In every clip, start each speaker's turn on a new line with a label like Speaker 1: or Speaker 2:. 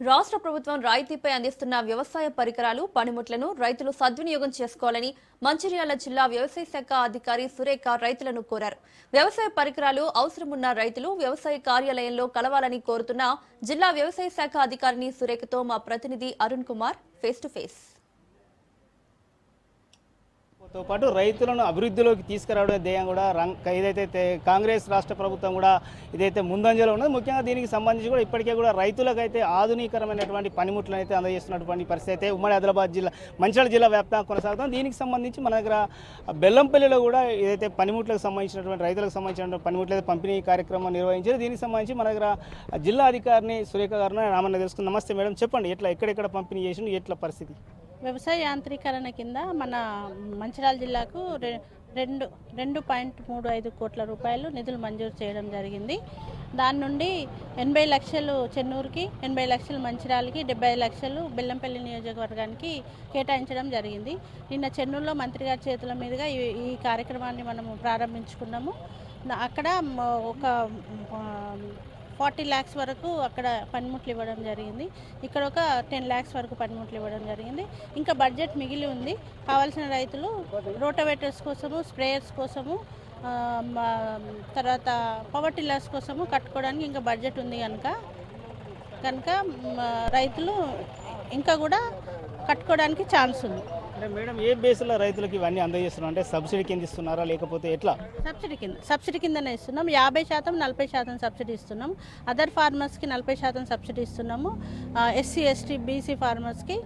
Speaker 1: రాష్ట్ర ప్రభుత్వం రాయితీపై అందిస్తున్న వ్యవసాయ పరికరాలు పనిముట్లను రైతులు సద్వినియోగం చేసుకోవాలని మంచిర్యాల జిల్లా వ్యవసాయ శాఖ అధికారి సురేఖ రైతులను కోరారు. వ్యవసాయ పరికరాలు అవసరమున్న రైతులు వ్యవసాయ కార్యాలయంలో కలవాలని కోరుతున్న జిల్లా వ్యవసాయ శాఖ అధికారిని సురేఖతో మా ప్రతినిధి Arun Kumar face to face
Speaker 2: తో పాటు రైతులను అభివృద్ధిలోకి తీసుకురావడం ధ్యేయం కూడా రం- ఏదైతే కాంగ్రెస్ రాష్ట్ర ప్రభుత్వం కూడా ఇదైతే ముందంజలో ఉన్నది. ముఖ్యంగా దీనికి సంబంధించి కూడా ఇప్పటికే కూడా రైతులకైతే ఆధునీకరమైనటువంటి పనిముట్లను అయితే అందజేస్తున్నటువంటి పరిస్థితి అయితే ఉమ్మడి ఆదిలాబాద్ జిల్లా మంచిర్యాల జిల్లా వ్యాప్తంగా కొనసాగుతాం దీనికి సంబంధించి మన దగ్గర బెల్లంపల్లిలో కూడా ఏదైతే పనిముట్లకు సంబంధించినటువంటి రైతులకు సంబంధించినటువంటి పనిముట్లు అయితే పంపిణీ కార్యక్రమం నిర్వహించారు. దీనికి సంబంధించి మన దగ్గర జిల్లా అధికారిని సురేఖ గారిని రామన్న తెలుసుకుని నమస్తే మేడం చెప్పండి ఎట్లా ఎక్కడెక్కడ పంపిణీ చేసిండు ఎట్లా పరిస్థితి?
Speaker 3: వ్యవసాయ యాంత్రీకరణ కింద మన మంచిర్యాల జిల్లాకు రె- రెండు రెండు పాయింట్ మూడు ఐదు కోట్ల రూపాయలు నిధులు మంజూరు చేయడం జరిగింది. దాని నుండి ఎనభై లక్షలు చెన్నూరుకి ఎనభై లక్షలు మంచిర్యాలకి డెబ్బై లక్షలు బెల్లంపల్లి నియోజకవర్గానికి కేటాయించడం జరిగింది. నిన్న చెన్నూరులో మంత్రి గారి చేతుల మీదుగా ఈ ఈ కార్యక్రమాన్ని మనము ప్రారంభించుకున్నాము. అక్కడ ఒక ఫార్టీ ల్యాక్స్ వరకు అక్కడ పనిముట్లు ఇవ్వడం జరిగింది. ఇక్కడ ఒక టెన్ ల్యాక్స్ వరకు పనిముట్లు ఇవ్వడం జరిగింది. ఇంకా బడ్జెట్ మిగిలి ఉంది. కావాల్సిన రైతులు రోటవేటర్స్ కోసము స్ప్రేయర్స్ కోసము మా- తర్వాత పవర్ టిల్లర్స్ కోసము కట్టుకోవడానికి ఇంకా బడ్జెట్ ఉంది కనుక. కనుక రైతులు ఇంకా కూడా కట్టుకోవడానికి ఛాన్స్ ఉంది.
Speaker 2: అంటే మేడం ఏ బేస్లో రైతులకు ఇవన్నీ అందజేస్తున్నారు? అంటే సబ్సిడీ కింద ఇస్తున్నారా? లేకపోతే ఎట్లా?
Speaker 3: సబ్సిడీ కింద సబ్సిడీ కిందనే ఇస్తున్నాం. యాభై శాతం నలభై శాతం సబ్సిడీ ఇస్తున్నాం. అదర్ ఫార్మర్స్కి నలభై శాతం సబ్సిడీ ఇస్తున్నాము. ఎస్సీ ఎస్టీ బీసీ ఫార్మర్స్కి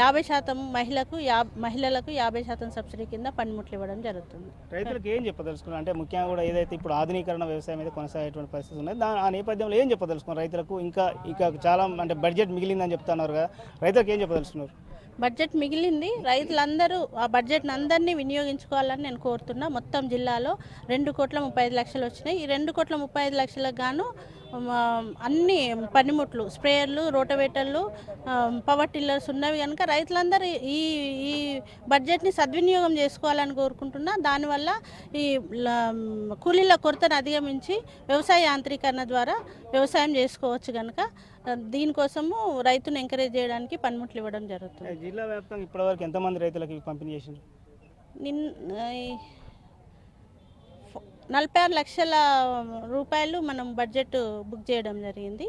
Speaker 3: యాభై శాతం మహిళకు యా మహిళలకు యాభై శాతం సబ్సిడీ కింద పనిముట్లు ఇవ్వడం జరుగుతుంది.
Speaker 2: రైతులకు ఏం చెప్పదలుచుకున్నారు? అంటే ముఖ్యంగా కూడా ఏదైతే ఇప్పుడు ఆధునీకరణ వ్యవసాయం మీద కొనసాగేటువంటి పరిస్థితి ఉన్నది దాని ఆ నేపథ్యంలో ఏం చెప్పదలుచుకున్నారు? రైతులకు ఇంకా ఇంకా చాలా అంటే బడ్జెట్ మిగిలిందని చెప్తున్నారు కదా రైతులకు ఏం చెప్పదలుచుకున్నారు?
Speaker 3: బడ్జెట్ మిగిలింది. రైతులందరూ ఆ బడ్జెట్ని అందరినీ వినియోగించుకోవాలని నేను కోరుతున్నా. మొత్తం జిల్లాలో రెండు కోట్ల ముప్పై ఐదు లక్షలు వచ్చినాయి. ఈ రెండు కోట్ల ముప్పై ఐదు లక్షలకు గాను అన్ని పనిముట్లు స్ప్రేయర్లు రోటవేటర్లు పవర్ టిల్లర్స్ ఉన్నవి కనుక రైతులందరూ ఈ ఈ బడ్జెట్ని సద్వినియోగం చేసుకోవాలని కోరుకుంటున్నా. దానివల్ల ఈ కూలీల కొరతను అధిగమించి వ్యవసాయ యాంత్రీకరణ ద్వారా వ్యవసాయం చేసుకోవచ్చు కనుక దీనికోసము రైతును ఎంకరేజ్ చేయడానికి పనిముట్లు ఇవ్వడం జరుగుతుంది.
Speaker 2: జిల్లా వ్యాప్తంగా ఇప్పటివరకు ఎంతమంది రైతులకు పంపిణీ చేసిండ్రు
Speaker 3: నిన్ ఈ ఫ- నలభై ఆరు లక్షల రూపాయలు మనం బడ్జెట్ బుక్ చేయడం జరిగింది.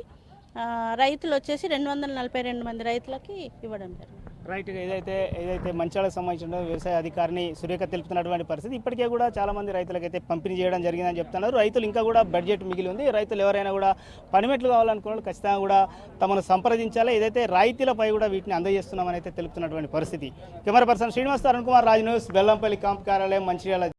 Speaker 3: రైతులు వచ్చేసి రెండు వందల నలభై రెండు మంది రైతులకి ఇవ్వడం జరిగింది.
Speaker 2: రైట్ ఏదైతే ఏదైతే మంచాలకు సంబంధించిన వ్యవసాయ అధికారిని సురేఖ తెలుపుతున్నటువంటి పరిస్థితి ఇప్పటికే కూడా చాలా మంది రైతులకైతే పంపిణీ చేయడం జరిగిందని చెప్తున్నారు. రైతులు ఇంకా కూడా బడ్జెట్ మిగిలి ఉంది. రైతులు ఎవరైనా కూడా పనిమెట్లు కావాలనుకున్న ఖచ్చితంగా కూడా తమను సంప్రదించాలి. ఏదైతే రాయితీలపై కూడా వీటిని అందజేస్తున్నామని అయితే తెలుపుతున్నటువంటి పరిస్థితి. Camera person Srinivas Arun Kumar Raj news Bellampalli camp కార్యాలయం మంచిర్యాల